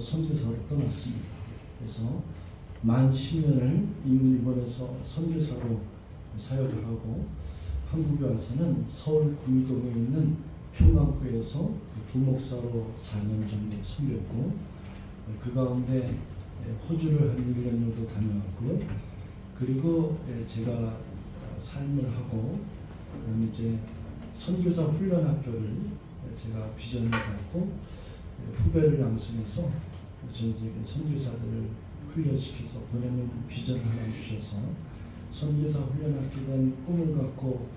선교사로 떠났습니다. 그래서 만 10년을 일본에서 선교사로 사역을 하고 한국에 와서는 서울 구미동에 있는 평강교에서 부목사로 4년 정도 섬겼고 그 가운데 호주를 한 1년 정도 다녀왔고요. 그리고 제가 삶을 하고 그다음에 이제 선교사 훈련 학교를 제가 비전을 갖고 후배를 양성해서 전 세계 선교사들을 훈련시켜서 보내는 비전을 하나 주셔서 선교사 훈련 학교에 대한 꿈을 갖고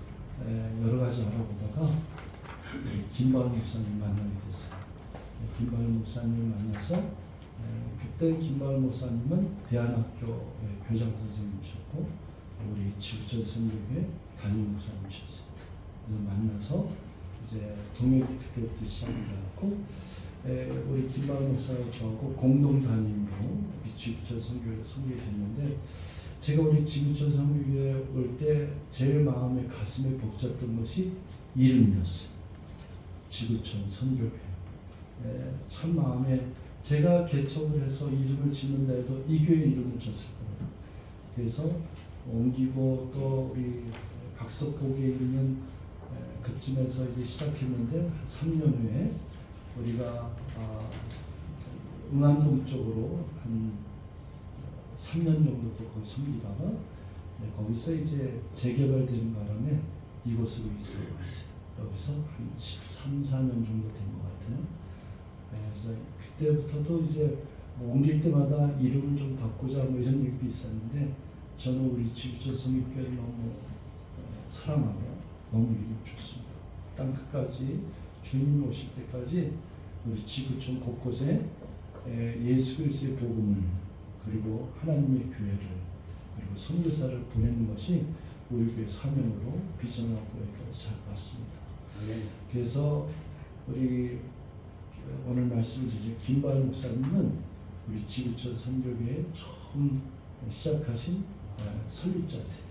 에, 여러 가지 알아보다가 에, 김바울 목사님 만나게 됐어요. 에, 김바울 목사님 만나서 에, 그때 김바울 목사님은 대안학교 의 교장 선생님이셨고 우리 지구촌 선교회 담임 목사님이셨어요. 그래서 만나서 이제 동역이 그때부터 시작되었고 에, 우리 김바울 목사와 저하고 공동 담임으로 지구촌 선교회를 섬기게 됐는데 제가 우리 지구촌 선교회에 올 때 제일 마음에 가슴에 벅찼던 것이 이름이었어요. 지구촌 선교회. 에, 참 마음에 제가 개척을 해서 이름을 짓는다 해도 이 교회 이름을 졌을 거예요. 그래서 옮기고 또 우리 박석곡에 있는 에, 그쯤에서 이제 시작했는데 한 3년 후에 우리가 아, 응암동 쪽으로 한 3년 정도 또 거기 섬기다가 네, 거기서 이제 재개발되는 바람에 이곳으로 이사를 왔어요. 여기서 한 13, 4년 정도 된 것 같아요. 네, 그래서 그때부터도 이제 뭐 옮길 때마다 이름을 좀 바꾸자 뭐 이런 얘기도 있었는데 저는 우리 지구촌 성립교회를 너무 어, 사랑하고 너무 이름 좋습니다. 땅 끝까지 주님 오실 때까지 우리 지구촌 곳곳에 에, 예수 그리스도의 복음을 그리고 하나님의 교회를 그리고 선교사를 보내는 것이 우리 교회 사명으로 비전하고 여기까지 잘 왔습니다. 그래서 우리 오늘 말씀을 드린 김바울 목사님은 우리 지구촌 선교회에 처음 시작하신 어, 설립자세요.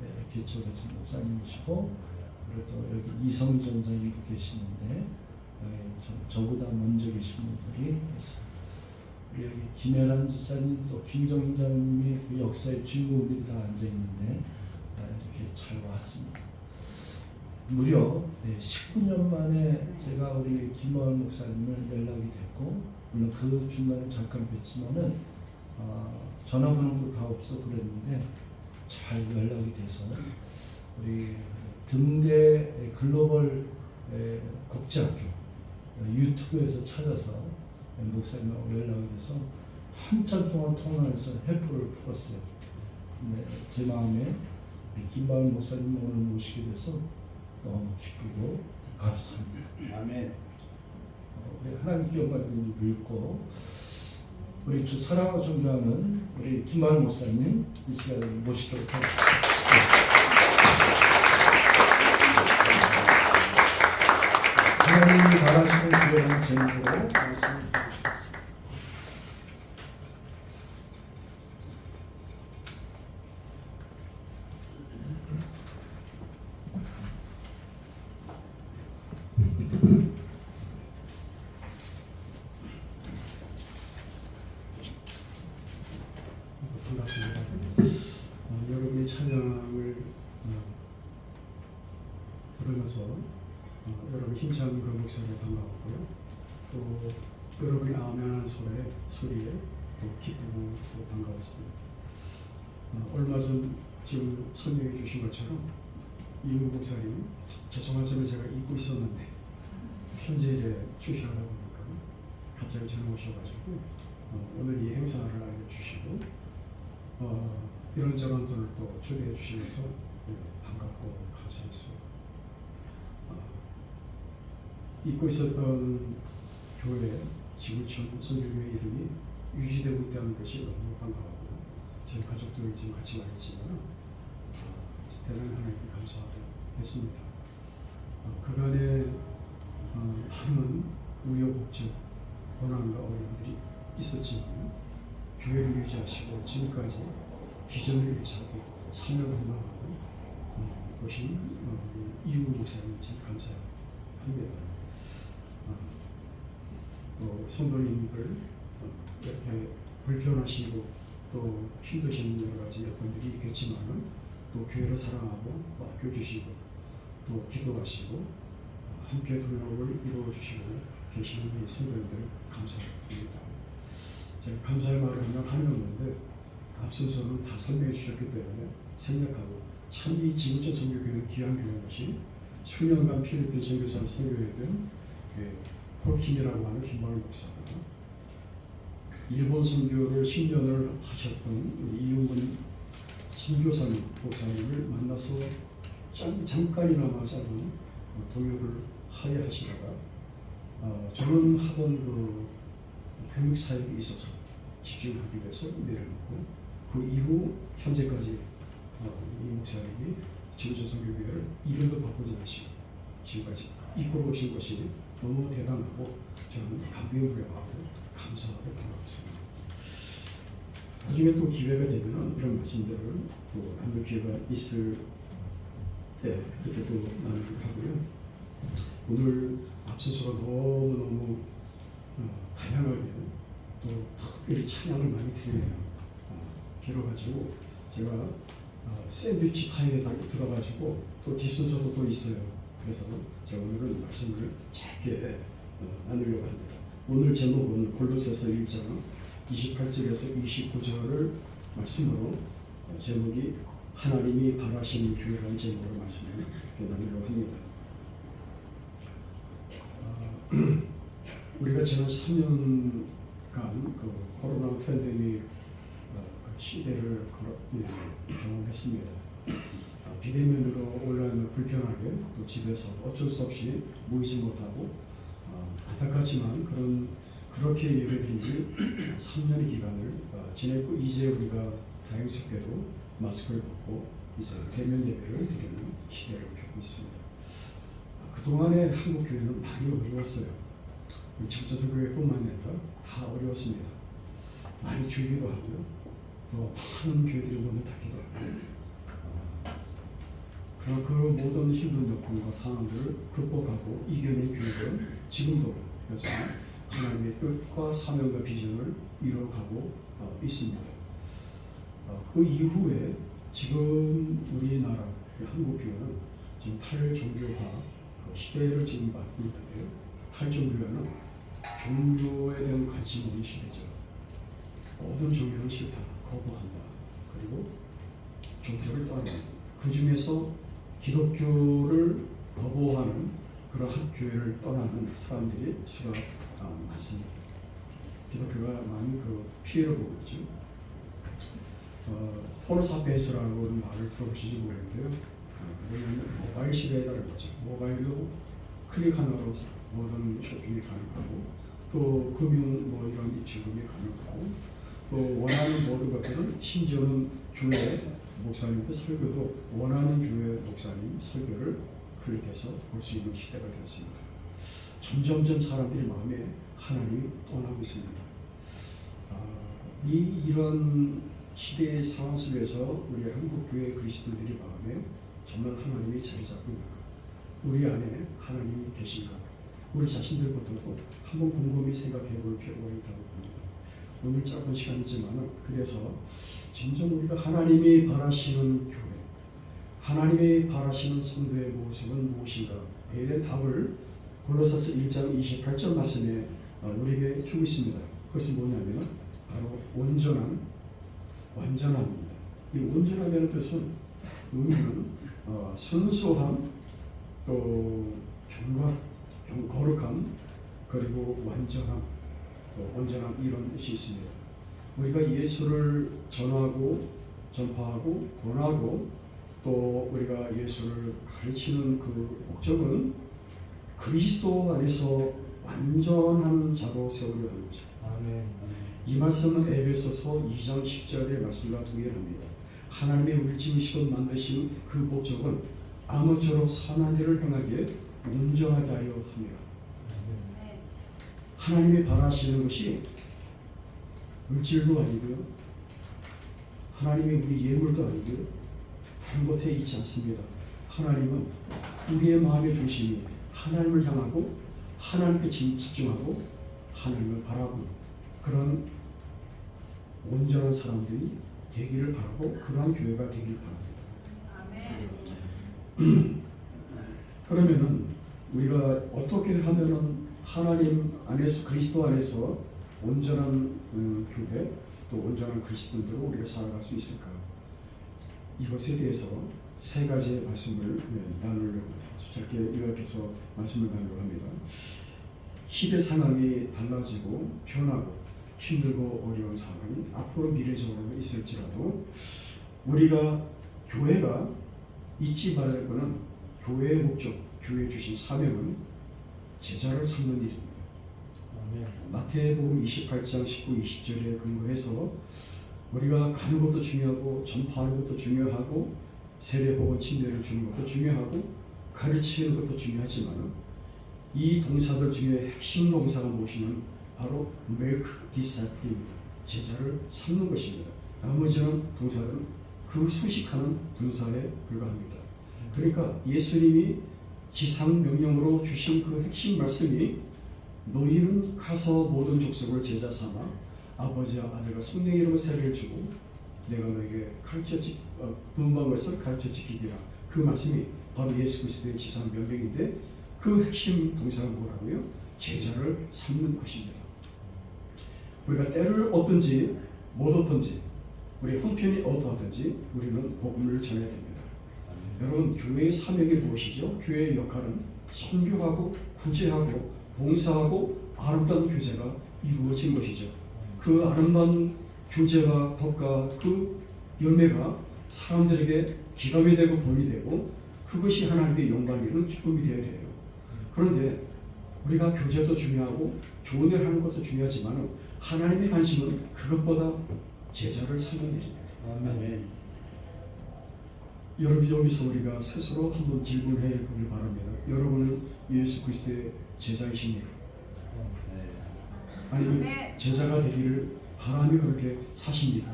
네, 개척하신 목사님이시고 그리고 또 여기 이성희 전사님도 계시는데 어, 저, 저보다 먼저 계신 분들이 있어요. 우리 여기 김혜란 지사님 또 김정인 장님이 그 역사의 주인공들이 다 앉아 있는데 아, 이렇게 잘 왔습니다. 무려 19년 만에 제가 우리 김마을 목사님을 연락이 됐고 물론 그 중간에 잠깐 뵀지만은 아, 전화번호도 다 없어 그랬는데 잘 연락이 돼서 우리 등대 글로벌 에, 국제학교 어, 유튜브에서 찾아서 목사님하고 연락이 돼서 한참 동안 통화해서 해포를 풀었어요. 네, 제 마음에 김바울 목사님 오늘 모시게 돼서 너무 기쁘고 감사합니다. 아멘. 어, 우리 하나님께 영광을 믿고 우리 주 사랑하고 존경하는 우리 김바울 목사님 이 시간에 모시도록 하겠습니다. 그런 제목으로. 반갑습니다. 어, 여러분의 찬양을 어, 부르면서 어, 여러분 힘찬 그 목소리에 반가웠고요. 또 여러분이 아멘하는 소리에, 소리에 또 기쁘고 또 반가웠습니다. 어, 얼마 전 지금 설명해 주신 것처럼 이우 목사님 죄송하지만 제가 잊고 있었는데 현재일에 주시하다 보니까 갑자기 전화 오셔가지고 어, 오늘 이 행사를 알려주시고 어, 이런저런 분을 또 초대해 주시면서 네, 반갑고 감사했습니다. 어, 잊고 있었던 교회 지구촌 선교회 이름이 유지되고 있다는 것이 너무 반가웠고 저희 가족들이 지금 같이 와 있지만 어, 대단히 하나님께 감사했습니다. 어, 그간에 어, 많은 우여곡절, 고난과 어려움들이 있었지만 교회를 유지하시고 지금까지 비전을 일치하고 사명을 운영하고 어, 오신 어, 이우 목사님 참 감사합니다. 어, 또 성도님들 어, 이렇게 불편하시고 또 힘드신 여러 가지 여건들이 있겠지만은 또 교회를 사랑하고 또 아껴주시고 또 기도하시고 함께 동역을 이루어 주시고 계시는 우리 성도님들 감사드립니다. 제가 감사의 말을 하면 없는데 앞서서는 다 설명해 주셨기 때문에 생략하고 참 이 지구촌 선교교회는 귀한 교회인 것이 수년간 필리핀 선교사를 선교했던 그 폴킴이라고 하는 김광일 목사가 일본 선교를 10년을 하셨던 이용근 선교사님 목사님을 만나서 잠, 잠깐이나마 짧은 동역을 하여 하시다가 어, 저는 하던 그 교육 사역에 있어서 집중하기 위해서 내려놓고 그 이후 현재까지 어, 이 목사님이 지구촌 선교교회를 이름도 바꾸지 않으시고 지금까지 이끌어 오신 것이 너무 대단하고 저는 감개무량하고 감사하고 반갑습니다. 나중에 또 기회가 되면 이런 말씀들을 또 나눌 기회가 있을 때 그때 또 나누기로 하고요. 오늘 앞서서가 너무너무 어, 다양하게 또 특별히 찬양을 많이 드리네요. 어, 길어가지고 제가 어, 샌드위치 타임에 다 들어가지고 또 뒷순서도 또 있어요. 그래서 제가 오늘은 말씀을 짧게 어, 나누려고 합니다. 오늘 제목은 골로새서 1장 28절에서 29절을 말씀으로 어, 제목이 하나님이 바라시는 교회라는 제목으로 말씀을 나누려고 합니다. 어, 우리가 지난 3년간 그 코로나 팬데믹 어, 그 시대를 예, 경험했습니다. 어, 비대면으로 온라인으로 불편하게 또 집에서 어쩔 수 없이 모이지 못하고 어, 안타깝지만 그런 그렇게 예배드린 지 3년의 기간을 어, 지냈고 이제 우리가 다행스럽게도 마스크를 벗고 이제 대면 예배를 드리는 시대를 겪고 있습니다. 아, 그동안에 한국 교회는 많이 어려웠어요. 직접적 교회뿐만 아니라 다 어려웠습니다. 많이 줄기도 하고요. 또 많은 교회들이 문을 닫기도 하고 어, 그런 그 모든 힘든 여건과 상황들을 극복하고 이겨낸 교회들은 지금도 여전히 하나님의 뜻과 사명과 비전을 이뤄가고 어, 있습니다. 어, 그 이후에 지금 우리나라 한국 교회는 지금 탈종교화 그 시대를 지금 맞고 있는데요. 탈종교회는 종교에 대한 관심 없는 시대죠. 모든 종교는 싫다, 거부한다. 그리고 종교를 떠나는 그 중에서 기독교를 거부하는 그러한 교회를 떠나는 사람들이 수가 아, 많습니다. 기독교가 많은 그 피해를 보고 있죠. 어, 폴사페이스라는 말을 들어보시지 모르겠는데요. 어, 왜냐하면 모바일 따른 거죠. 모바일로 클릭 하나로 모든 쇼핑이 가능하고 또 금융 뭐 이런 입출금이 가능하고 또 원하는 모든 것들은 심지어는 교회 목사님들 설교도 원하는 교회 목사님 설교를 클릭해서 볼 수 있는 시대가 되었습니다. 점점점 사람들이 마음에 하나님이 떠나고 있습니다. 아, 이 이런 시대의 상황 속에서 우리 한국 교회 그리스도들이 마음에 정말 하나님이 자리 잡고 있는가? 우리 안에 하나님이 계신가? 우리 자신들부터도 한번 곰곰이 생각해 볼 필요가 있다고 봅니다. 오늘 짧은 시간이지만 그래서 진정 우리가 하나님이 바라시는 교회, 하나님이 바라시는 성도의 모습은 무엇인가에 대한 답을 골로새서 1장 28절 말씀에 어, 우리에게 주고 있습니다. 그것은 뭐냐면 바로 온전한 완전함입니다. 이 온전함이라는 뜻은 의미는 어, 순수함, 또 경과, 경, 거룩함, 그리고 완전함, 또 온전함 이런 뜻이 있습니다. 우리가 예수를 전하고 전파하고 권하고 또 우리가 예수를 가르치는 그 목적은 그리스도 안에서 완전한 자로 세우려 하는 거죠. 아멘. 이 말씀은 에베소서 2장 10절의 말씀과 동일합니다. 하나님의 우리 지으시고 만드신 그 목적은 아무쪼록 선한 일을 행하기에 온전하게 하려 합니다. 하나님이 바라시는 것이 물질도 아니고요. 하나님이 우리 예물도 아니고요. 다른 것에 있지 않습니다. 하나님은 우리의 마음의 중심이 하나님을 향하고 하나님께 집- 집중하고 하나님을 바라보는 그런 온전한 사람들이 되기를 바라고 그러한 교회가 되길 바랍니다. 그러면은 우리가 어떻게 하면은 하나님 안에서 그리스도 안에서 온전한 음, 교회 또 온전한 그리스도인으로 우리가 살아갈 수 있을까? 이것에 대해서 세 가지의 말씀을 네, 나누려고 합니다. 짧게 요약해서 말씀을 나누려고 합니다. 시대 상황이 달라지고 변하고 힘들고 어려운 상황이 앞으로 미래적으로 있을지라도 우리가 교회가 잊지 말아야 할 것은 교회의 목적, 교회 주신 사명은 제자를 삼는 일입니다. 마태복음 28장 19, 20절에 근거해서 우리가 가는 것도 중요하고 전파하는 것도 중요하고 세례 복음 침례를 주는 것도 중요하고 가르치는 것도 중요하지만 이 동사들 중에 핵심 동사가 무엇이냐면 바로 make disciple입니다. 제자를 삼는 것입니다. 나머지는 동사들은 그 수식하는 분사에 불과합니다. 그러니까 예수님이 지상 명령으로 주신 그 핵심 말씀이 너희는 가서 모든 족속을 제자 삼아 아버지와 아들과 성령의 이름으로 세례를 주고 내가 너에게 가르쳐 지 어, 분ban 것을 가르쳐 지키기라 그 말씀이 바로 예수 그리스도의 지상 명령인데 그 핵심 동사가 뭐라고요? 제자를 삼는 것입니다. 우리가 때를 얻든지 못 얻든지 우리 형편이 어떠하든지 우리는 복음을 전해야 됩니다. 여러분 교회의 사명이 무엇이죠? 교회의 역할은 선교하고 구제하고 봉사하고 아름다운 교제가 이루어진 것이죠. 그 아름다운 교제와 덕과 그 열매가 사람들에게 기감이 되고 본이 되고 그것이 하나님의 영광이 되는 기쁨이 되어야 돼요. 그런데 우리가 교제도 중요하고 좋은 일 하는 것도 중요하지만 하나님의 관심은 그것보다 제자를 삼는 일입니다. 아멘. 여러분 여기서 우리가 스스로 한번 질문해 보길 바랍니다. 여러분은 예수 그리스도의 제자이십니까? 아니면 제자가 되기를 바람이 그렇게 사십니까?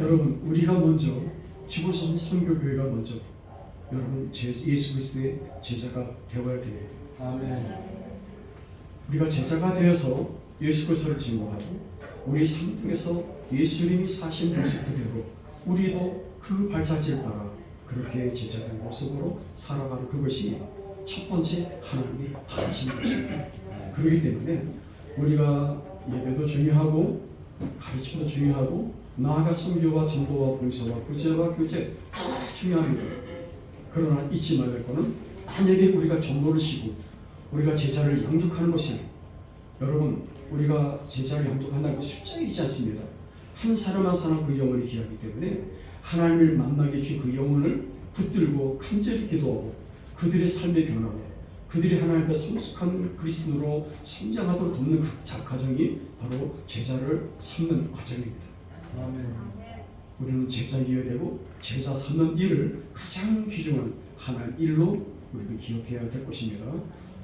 여러분 우리가 먼저 지구촌 선교교회가 먼저 여러분 제, 예수 그리스도의 제자가 되어야 됩니다. 아멘. 우리가 제자가 되어서 예수 그리스도를 증거하고 우리 삶 통해서 예수님이 사신 모습 그대로 우리도 그 발자취를 따라 그렇게 제자된 모습으로 살아가는 그것이 첫 번째 하나님이 바라시는 것입니다. 그렇기 때문에 우리가 예배도 중요하고 가르침도 중요하고 나아가 선교와 전도와 봉사와 구제와 교제 다 중요합니다. 그러나 잊지 말할 것은 만약에 우리가 전도를 시고 우리가 제자를 양육하는 것이 여러분 우리가 제자를 양육한다는 것은 숫자이지 않습니다. 한 사람 한 사람 그 영혼이 귀하기 때문에 하나님을 만나게 주신 그 영혼을 붙들고 간절히 기도하고 그들의 삶의 변화로 그들이 하나님 앞에 성숙한 그리스도로 성장하도록 돕는 그 자- 과정이 바로 제자를 삼는 과정입니다. 아멘. 우리는 제자이어야 되고 제자 삼는 일을 가장 귀중한 하나의 일로 우리는 기억해야 될 것입니다.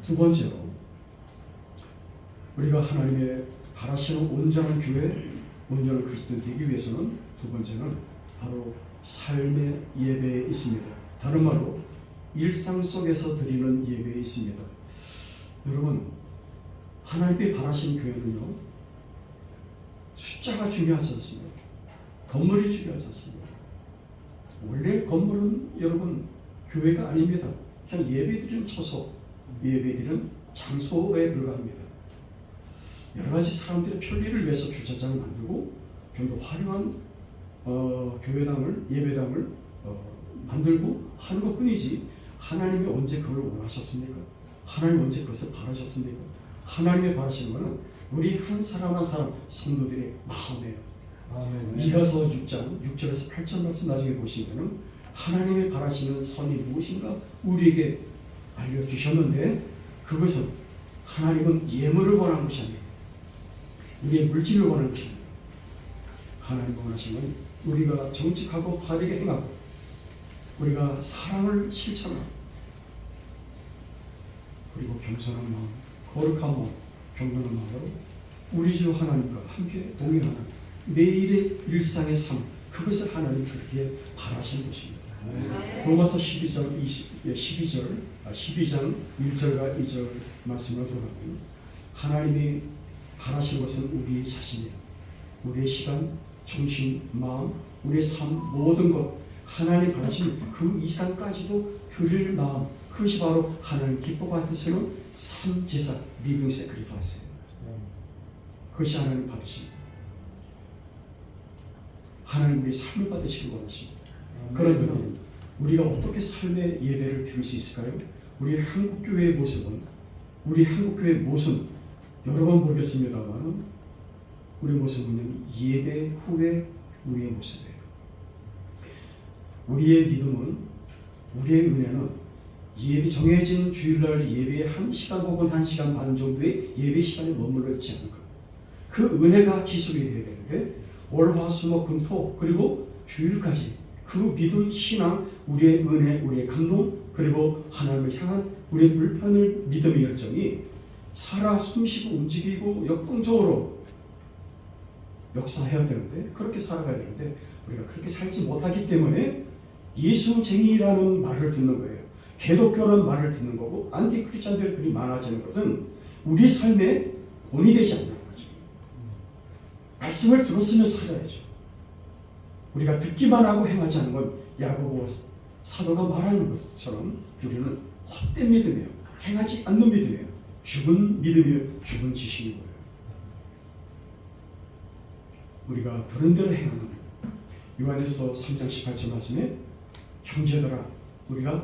두 번째로 우리가 하나님의 바라시는 온전한 교회, 온전한 그리스도 되기 위해서는 두 번째는 바로 삶의 예배에 있습니다. 다른 말로 일상 속에서 드리는 예배에 있습니다. 여러분 하나님이 바라신 교회는요 숫자가 중요하지 않습니다. 건물이 중요하지 않습니다. 원래 건물은 여러분 교회가 아닙니다. 그냥 예배드리는 처소, 예배드리는 장소에 불과합니다. 여러 가지 사람들의 편리를 위해서 주차장을 만들고 좀 더 화려한 어, 교회당을 예배당을 어, 만들고 하는 것뿐이지 하나님이 언제 그걸 원하셨습니까? 하나님 언제 그것을 바라셨습니까? 하나님의 바라시는 것은 우리 한 사람 한 사람 성도들의 마음이에요. 아멘. 이가서 6장 6절에서 8절 말씀 나중에 보시면은 하나님의 바라시는 선이 무엇인가 우리에게 알려주셨는데 그것은 하나님은 예물을 원하는 것이 아니에요. 우리의 물질을 원하는 것입니다. 하나님 원하시는 우리가 정직하고 바르게 행하고 우리가 사랑을 실천하고 그리고 겸손한 마음, 거룩한 마음, 경건한 마음으로 우리 주 하나님과 함께 동행하는 매일의 일상의 삶 그것을 하나님 그렇게 바라시는 것입니다. 로마서 12장 20, 12절 아, 12장 1절과 2절 말씀을 들어가면 하나님이 바라신 것은 우리 자신이에요. 우리의 시간, 정신, 마음, 우리의 삶 모든 것 하나님 바라신 그 이상까지도 드릴 마음 그것이 바로 하나님 기뻐 받으시는 삶 제사 리빙 세크리파이스 그것이 하나님 받으십니다. 하나님 우리 삶을 받으시길 원하십니다. 그러면 우리가 어떻게 삶의 예배를 드릴 수 있을까요? 우리 한국 교회의 모습은 우리 한국 교회의 모습 여러 번 보겠습니다만 우리 모습은 예배 후에 우리의 모습이에요. 우리의 믿음은 우리의 은혜는 예배 정해진 주일날 예배 한 시간 혹은 한 시간 반 정도의 예배 시간에 머물러 있지 않을까. 그 은혜가 지속이 되어야 되는데 월화수목금토 그리고 주일까지 그 믿음 신앙 우리의 은혜 우리의 감동 그리고 하나님을 향한 우리의 불편을 믿음의 열정이 살아 숨쉬고 움직이고 역동적으로 역사해야 되는데 그렇게 살아가야 되는데 우리가 그렇게 살지 못하기 때문에 예수쟁이라는 말을 듣는 거예요. 개독교라는 말을 듣는 거고 안티크리스천들이 많아지는 것은 우리 삶의 본이 되지 않는 거죠. 말씀을 들었으면 살아야죠. 우리가 듣기만 하고 행하지 않는 건 야고보 사도가 말하는 것처럼 우리는 헛된 믿음이에요. 행하지 않는 믿음이에요. 죽은 믿음이에요. 죽은 지식인 거예요. 우리가 들은 대로 행하는 거예요. 요한에서 3장 18절 말씀에 형제들아 우리가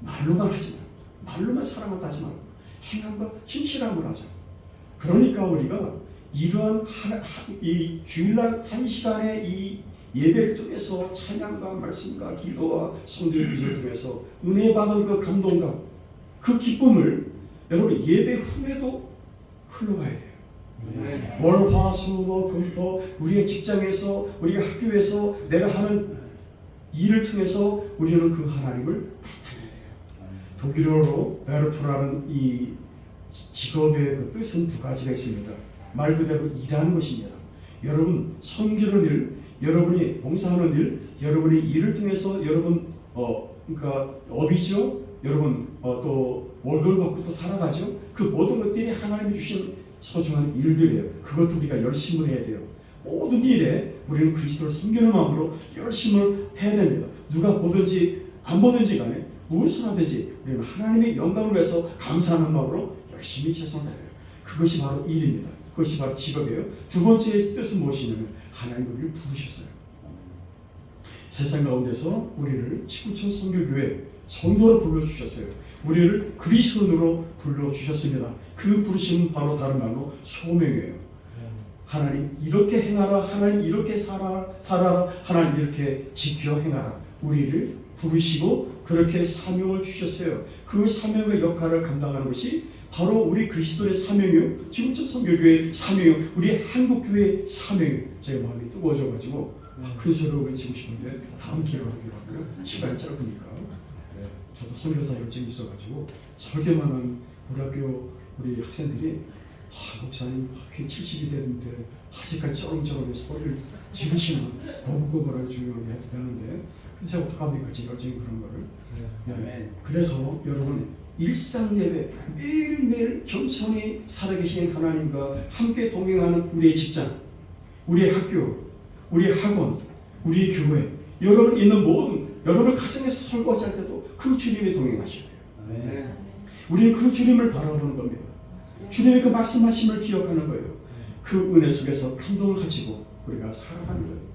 말로만 하지 말 말로만 사랑을 따지 말고 행함과 진실함을 하자. 그러니까 우리가 이러한 한, 한, 이 주일날 한 시간의 이 예배를 통해서 찬양과 말씀과 기도와 성경 기도를 통해서 은혜 받은 그 감동감, 그 기쁨을 여러분 예배 후에도 흘러가야 돼요. 월, 화, 수, 목, 금, 토 우리의 직장에서 우리가 학교에서 내가 하는 일을 통해서 우리는 그 하나님을 나타내야 돼요. 독일어로 베르프라는 이 직업의 그 뜻은 두 가지가 있습니다. 말 그대로 일하는 것입니다. 여러분 섬기는 일, 여러분이 봉사하는 일, 여러분이 일을 통해서 여러분 어 그러니까 업이죠. 여러분 어, 또 월급을 받고 또 살아가죠. 그 모든 것들이 하나님이 주신 소중한 일들이에요. 그것도 우리가 열심을 해야 돼요. 모든 일에 우리는 그리스도를 섬기는 마음으로 열심을 해야 됩니다. 누가 보든지 안 보든지 간에 무엇을 하든지 우리는 하나님의 영광을 위해서 감사하는 마음으로 열심히 최선을 다해요. 그것이 바로 일입니다. 그것이 바로 직업이에요. 두 번째 뜻은 무엇이냐면 하나님 우리를 부르셨어요. 세상 가운데서 우리를 지구촌 선교교회 성도로 불러주셨어요. 우리를 그리스도로 불러주셨습니다. 그 부르심은 바로 다른 말로 소명이에요. 하나님 이렇게 행하라, 하나님 이렇게 살아, 살아라, 하나님 이렇게 지켜 행하라. 우리를 부르시고 그렇게 사명을 주셨어요. 그 사명의 역할을 감당하는 것이 바로 우리 그리스도의 사명이요. 지금 저 성교교회 사명이요. 우리 한국교회 사명이요. 제 마음이 뜨거워져가지고 아, 큰 소리로 외치고 싶은데 다음 기회로 하기로 하고요. 시간이 짧으니까. 네, 저도 선교사 열정이 있어가지고 설교만 한 우리 학교 우리 학생들이 아, 목사님 그렇게 70이 됐는데 아직까지 쩌렁쩌렁 소리를 지르시면 고급고급하게 중요하게 해도 되는데 제가 어떡합니까? 제 열정이 그런 거를. 네. 그래서 여러분 일상 예배 매일매일 겸손히 살아계신 하나님과 함께 동행하는 우리의 직장, 우리의 학교, 우리의 학원, 우리의 교회, 여러분 있는 모든 여러분 가정에서 설거지 할 때도 그 주님이 동행하셔야 돼요. 우리는 그 주님을 바라보는 겁니다. 주님의 그 말씀하심을 기억하는 거예요. 그 은혜 속에서 감동을 가지고 우리가 살아가는 거예요.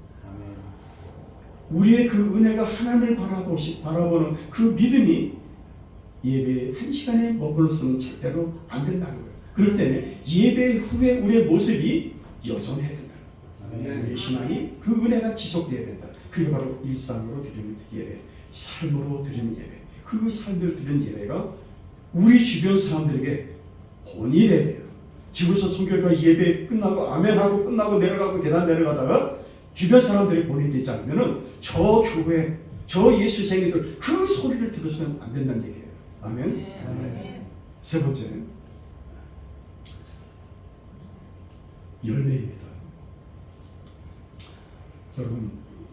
우리의 그 은혜가 하나님을 바라보시, 바라보는 그 믿음이 예배 한 시간에 머물러서는 절대로 안 된다는 거예요. 그럴 때는 예배 후에 우리의 모습이 여전해야 된다. 우리의 신앙이 그 은혜가 지속돼야 된다. 그게 바로 일상으로 드리는 예배, 삶으로 드리는 예배. 그 삶으로 드리는 예배가 우리 주변 사람들에게 본이 돼야 돼요. 집에서 성교가 예배 끝나고 아멘하고 끝나고 내려가고 계단 내려가다가 주변 사람들이 본이 되지 않으면은 저 교회, 저 예수쟁이들 그 소리를 들으시면 안 된다는 얘기예요. 아멘. 세 번째 열매입니다. 여러분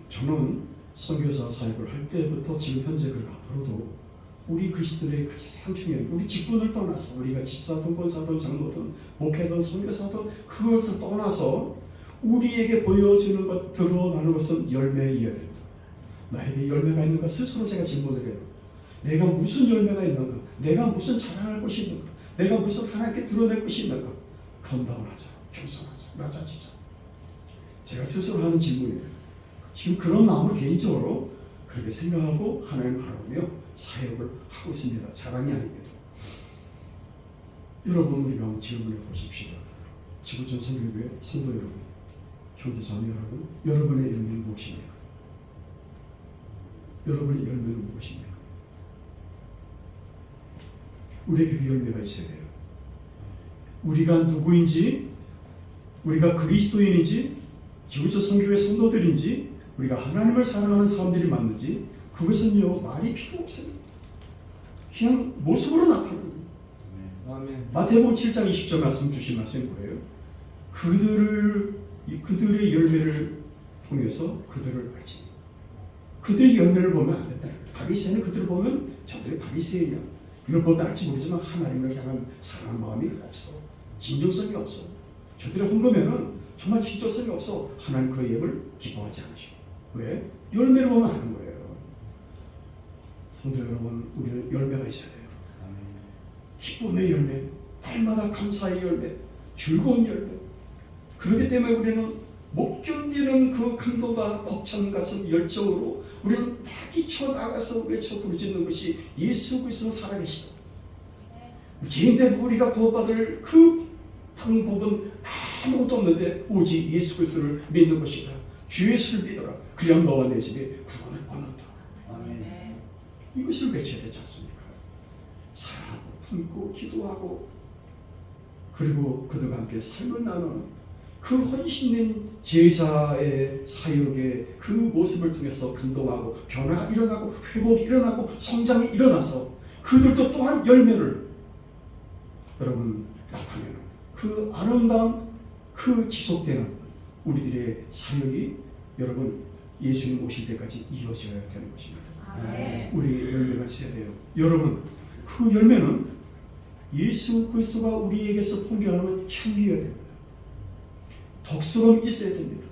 저는 선교사 사역을 할 때부터 지금 현재 그리고 앞으로도 우리 그리스도의 가장 중요한 우리 직분을 떠나서 우리가 집사든 권사든 장로든 목회든 선교사든 그것을 떠나서 우리에게 보여주는 것, 드러나는 것은 열매이어야 됩니다. 나에게 열매가 있는가 스스로 제가 질문을 해요. 내가 무슨 열매가 있는가? 내가 무슨 자랑할 것이 있는가? 내가 무슨 하나님께 드러낼 것이 있는가? 감당하자, 겸손하자, 낮아지자. 제가 스스로 하는 질문이에요. 지금 그런 마음을 개인적으로 그렇게 생각하고 하나님 바라보며 사역을 하고 있습니다. 자랑이 아닙니다. 여러분 우리가 한번 질문해 보십시다. 지구촌 성교회 성도 여러분, 형제 자매 여러분, 여러분의 열매는 무엇입니까? 여러분의 열매는 무엇입니까? 우리에게 그 열매가 있어야 돼요. 우리가 누구인지, 우리가 그리스도인인지, 지구촌 성교회 성도들인지, 우리가 하나님을 사랑하는 사람들이 맞는지, 그것은요 말이 필요 없어요. 그냥 모습으로 나타나는. 아멘. 마태복음 7장 20절 말씀 주신 말씀 뭐예요? 그들을 이 그들의 열매를 통해서 그들을 알지. 그들의 열매를 보면 안 된다. 바리새는 그들을 보면 저들의 바리새인이야. 이걸 보면 알지 모르지만 하나님을 향한 사랑한 마음이 없어. 진정성이 없어. 저들의 헌금에는 정말 진정성이 없어. 하나님 그 예를 기뻐하지 않으셔. 왜? 열매를 보면 아는 거예요. 성도 여러분, 우리는 열매가 있어야 돼요. 기쁨의 열매, 날마다 감사의 열매, 즐거운 열매. 그렇기 때문에 우리는 못 견디는 그 강도가 벅찬 가슴 열정으로 우리는 다 지쳐 나가서 외쳐 부르짖는 것이 예수 그리스도 살아계시다. 죄인된 우리가 구원받을 그 방법은 아무것도 없는데 오직 예수 그리스도를 믿는 것이다. 주 예수를 믿어라. 그냥 너와 내 집에 구원을 얻는다. 이것을 외쳐야 되지 않습니까? 사랑하고 품고 기도하고 그리고 그들과 함께 삶을 나누는 그 헌신된 제자의 사역의 그 모습을 통해서 감동하고 변화가 일어나고 회복이 일어나고 성장이 일어나서 그들도 또한 열매를 여러분 나타내는 그 아름다운 그 지속되는 우리들의 사역이 여러분 예수님 오실 때까지 이어져야 되는 것입니다. 아멘. 우리 열매가 있어야 돼요. 여러분, 그 열매는 예수 그리스도가 우리에게서 풍겨나는 향기여야 됩니다. 덕스러움 있어야 됩니다.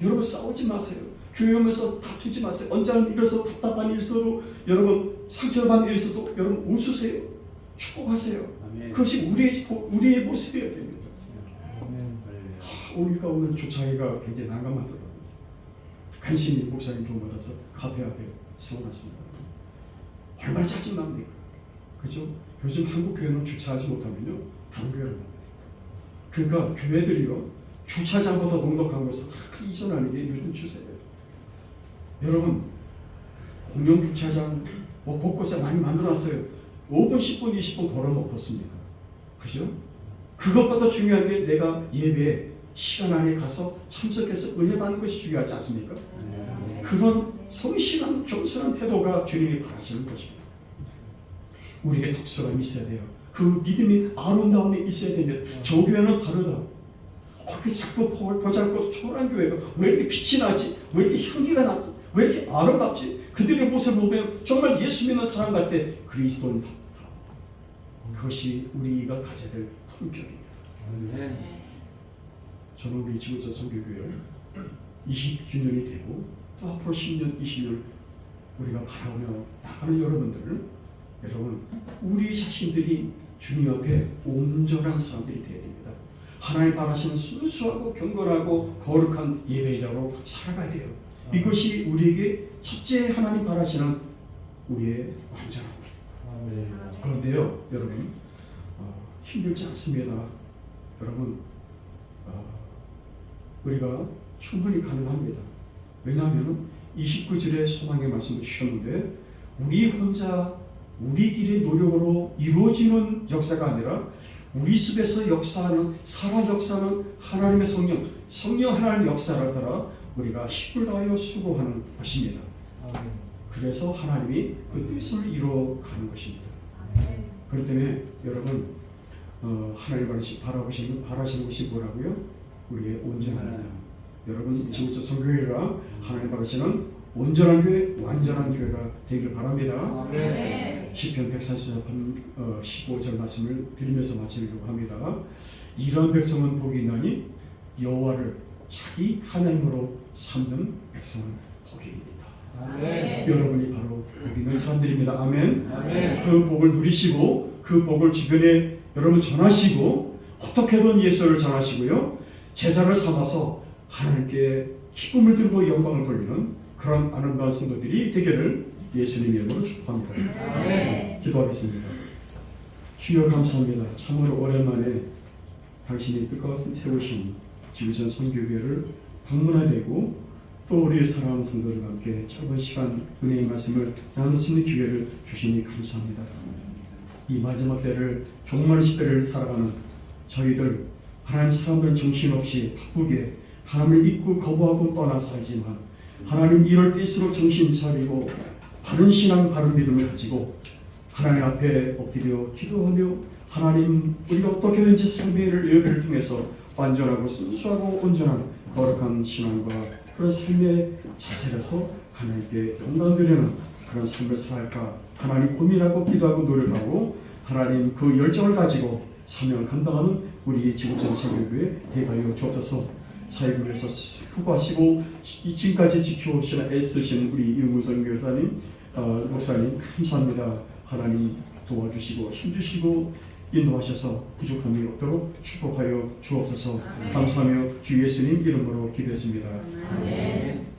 여러분 싸우지 마세요. 교회 오면서 다투지 마세요. 언제나 일어서 답답한 일 있어도 여러분 상처받는 일 있어도 여러분 웃으세요. 축복하세요. 아멘. 그것이 우리의 우리의 모습이어야 됩니다. 아멘. 할렐루야. 우리가 오늘 주차기가 굉장히 난감하더라고요. 간신히 목사님 도움 받아서 카페 앞에 세워놨습니다. 얼마나 짜증납니까? 그죠? 요즘 한국 교회는 주차하지 못하면요 다른 교회로 갑니다. 그러니까 교회들이요 주차장보다 넉넉한 것을 다 이전하는 게 요즘 추세예요. 여러분 공영 주차장 뭐 곳곳에 많이 만들어놨어요. 5분, 10분, 20분 걸으면 어떻습니까? 그죠? 그것보다 중요한 게 내가 예배에 시간 안에 가서 참석해서 은혜 받는 것이 중요하지 않습니까? 아멘. 그런 성실한 겸손한 태도가 주님이 바라시는 것입니다. 우리에게 덕수감이 있어야 돼요. 그 믿음이 아름다움이 있어야 됩니다. 저 교회는 다르다. 그렇게 자꾸 보- 보잘것 초라한 교회가 왜 이렇게 빛이 나지? 왜 이렇게 향기가 나지? 왜 이렇게 아름답지? 그들의 모습을 보면 정말 예수 믿는 사람 같아. 그리스도는 답다. 그것이 우리가 가져야 될 품격입니다. 아멘. 저는 우리 지구자 성교교회 20주년이 되고 또 앞으로 10년, 20년 우리가 바라보며 나가는 여러분들 여러분 우리 자신들이 주님 앞에 온전한 사람들이 되어야 됩니다. 하나님 바라시는 순수하고 경건하고 거룩한 예배자로 살아가야 돼요. 이것이 우리에게 첫째 하나님 바라시는 우리의 완전함. 그런데요, 여러분 어, 힘들지 않습니다. 여러분 어, 우리가 충분히 가능합니다. 왜냐하면 29절에 소망의 말씀을 주셨는데 우리 혼자 우리끼리 노력으로 이루어지는 역사가 아니라 우리 속에서 역사하는 살아 역사는 하나님의 성령, 성령 하나님의 역사를 따라 우리가 힘을 다하여 수고하는 것입니다. 그래서 하나님이 그 뜻을 이루어가는 것입니다. 그렇기 때문에 여러분 어, 하나님 바라보시는 바라시는 것이 뭐라고요? 우리의 온전함이다. 여러분 지금부터 성교회가 하나님 바라시는 온전한 교회, 완전한 교회가 되길 바랍니다. 아멘. 시편 143편 어, 15절 말씀을 드리면서 마치려고 합니다. 이러한 백성은 복이 있나니 여호와를 자기 하나님으로 삼는 백성은 복입니다. 여러분이 바로 복 있는 사람들입니다. 아멘. 아멘. 그 복을 누리시고 그 복을 주변에 여러분 전하시고 어떻게든 예수를 전하시고요. 제자를 삼아서 하나님께 기쁨을 들고 영광을 돌리는 그런 아름다운 성도들이 되기를 예수님 이름으로 축복합니다. 아멘. 기도하겠습니다. 주여 감사합니다. 참으로 오랜만에 당신이 뜻가서 세우신 지구전 선교회를 방문하게 되고 또 우리의 사랑하는 성도들과 함께 짧은 시간 은혜의 말씀을 나눌 수 있는 기회를 주시니 감사합니다. 이 마지막 때를 종말 시대를 살아가는 저희들 하나님 사람들 정신없이 바쁘게 하나님을 잊고 거부하고 떠나 살지만 하나님 이럴 때일수록 정신 차리고 바른 신앙 바른 믿음을 가지고 하나님 앞에 엎드려 기도하며 하나님 우리가 어떻게든지 삶의 예배를 통해서 완전하고 순수하고 온전한 거룩한 신앙과 그런 삶의 자세에서 하나님께 영광 드리는 그런 삶을 살아갈까 하나님 고민하고 기도하고 노력하고 하나님 그 열정을 가지고 사명을 감당하는 우리 지구촌 세계교회 대가여 주옵소서 사역을 위해서 수고하시고 이 지금까지 지켜오시는 애쓰신 우리 이용우선 교사님 어, 목사님 감사합니다. 하나님 도와주시고 힘주시고 인도하셔서 부족함이 없도록 축복하여 주옵소서. 감사하며 주 예수님 이름으로 기도했습니다. 아멘.